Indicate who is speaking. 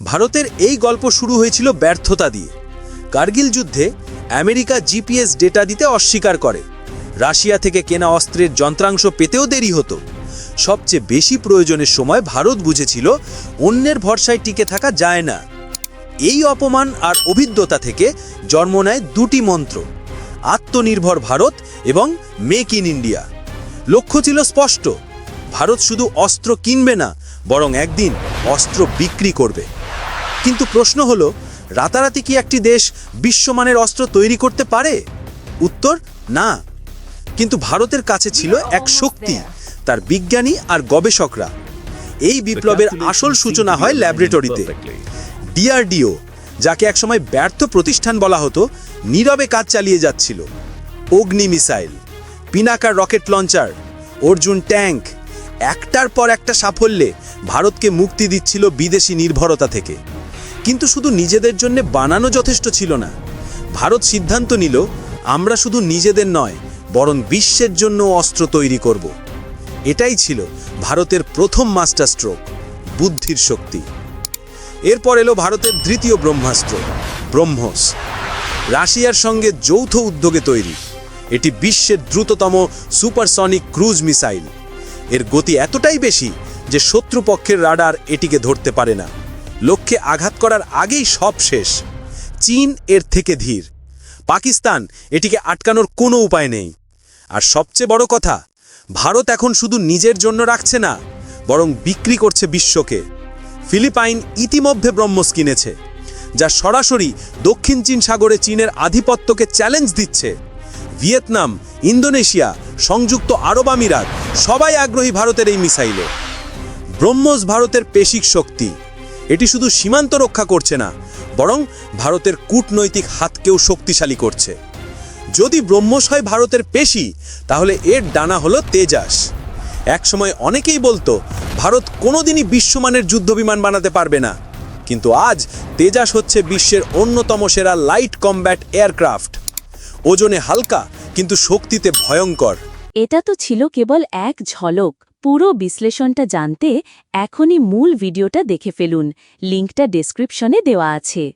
Speaker 1: ভারতের এই গল্প শুরু হয়েছিল ব্যর্থতা দিয়ে। কার্গিল যুদ্ধে আমেরিকা জিপিএস ডেটা দিতে অস্বীকার করে। রাশিয়া থেকে কেনা অস্ত্রের যন্ত্রাংশ পেতেও দেরি হতো। সবচেয়ে বেশি প্রয়োজনের সময় ভারত বুঝেছিল অন্যের ভরসায় টিকে থাকা যায় না। এই অপমান আর অভিজ্ঞতা থেকে জন্ম নেয় দুটি মন্ত্র, আত্মনির্ভর ভারত এবং মেক ইন ইন্ডিয়া। লক্ষ্য ছিল স্পষ্ট, ভারত শুধু অস্ত্র কিনবে না, বরং একদিন অস্ত্র বিক্রি করবে। কিন্তু প্রশ্ন হলো, রাতারাতি কি একটি দেশ বিশ্বমানের অস্ত্র তৈরি করতে পারে? উত্তর, না। কিন্তু ভারতের কাছে ছিল এক শক্তি, তার বিজ্ঞানী আর গবেষকরা। এই বিপ্লবের আসল সূচনা হয় ল্যাবরেটরিতে। ডিআরডিও, যাকে একসময় ব্যর্থ প্রতিষ্ঠান বলা হতো, নীরবে কাজ চালিয়ে যাচ্ছিল। অগ্নি মিসাইল, পিনাকার রকেট লঞ্চার, অর্জুন ট্যাঙ্ক, একটার পর একটা সাফল্যে ভারতকে মুক্তি দিচ্ছিল বিদেশি নির্ভরতা থেকে। কিন্তু শুধু নিজেদের জন্য বানানো যথেষ্ট ছিল না। ভারত সিদ্ধান্ত নিল, আমরা শুধু নিজেদের নয়, বরং বিশ্বের জন্য অস্ত্র তৈরি করব। এটাই ছিল ভারতের প্রথম মাস্টার স্ট্রোক, বুদ্ধির শক্তি। এরপর এলো ভারতের দ্বিতীয় ব্রহ্মাস্ত্র, ব্রহ্মস। রাশিয়ার সঙ্গে যৌথ উদ্যোগে তৈরি। এটি বিশ্বের দ্রুততম সুপারসনিক ক্রুজ মিসাইল। এর গতি এতটাই বেশি যে শত্রুপক্ষের রাডার এটিকে ধরতে পারে না। লক্ষ্যে আঘাত করার আগেই সব শেষ। চীন এর থেকে ধীর। পাকিস্তান এটিকে আটকানোর কোনো উপায় নেই। আর সবচেয়ে বড় কথা, ভারত এখন শুধু নিজের জন্য রাখছে না, বরং বিক্রি করছে বিশ্বকে। ফিলিপাইন ইতিমধ্যে ব্রহ্মস কিনেছে, যা সরাসরি দক্ষিণ চীন সাগরে চীনের আধিপত্যকে চ্যালেঞ্জ দিচ্ছে। ভিয়েতনাম, ইন্দোনেশিয়া, সংযুক্ত আরব আমিরাত সবাই আগ্রহী ভারতের এই মিসাইলে। ব্রহ্মস ভারতের পেশিক শক্তি। এটি শুধু সীমান্ত রক্ষা করছে না, বরং ভারতের কূটনৈতিক হাতকেও শক্তিশালী করছে। যদি ব্রহ্মস হয় ভারতের পেশি, তাহলে এর ডানা হলো তেজাস। একসময় অনেকেই বলতো, ভারত কোনোদিনই বিশ্বমানের যুদ্ধবিমান বানাতে পারবে না। কিন্তু আজ তেজাস হচ্ছে বিশ্বের অন্যতম সেরা লাইট কমব্যাট এয়ারক্রাফট। ওজনে হালকা, কিন্তু শক্তিতে ভয়ঙ্কর।
Speaker 2: এটা তো ছিল কেবল এক ঝলক। পুরো বিশ্লেষণটা জানতে এখনই মূল ভিডিওটা দেখে ফেলুন। লিঙ্কটা ডেসক্রিপশনে দেওয়া আছে।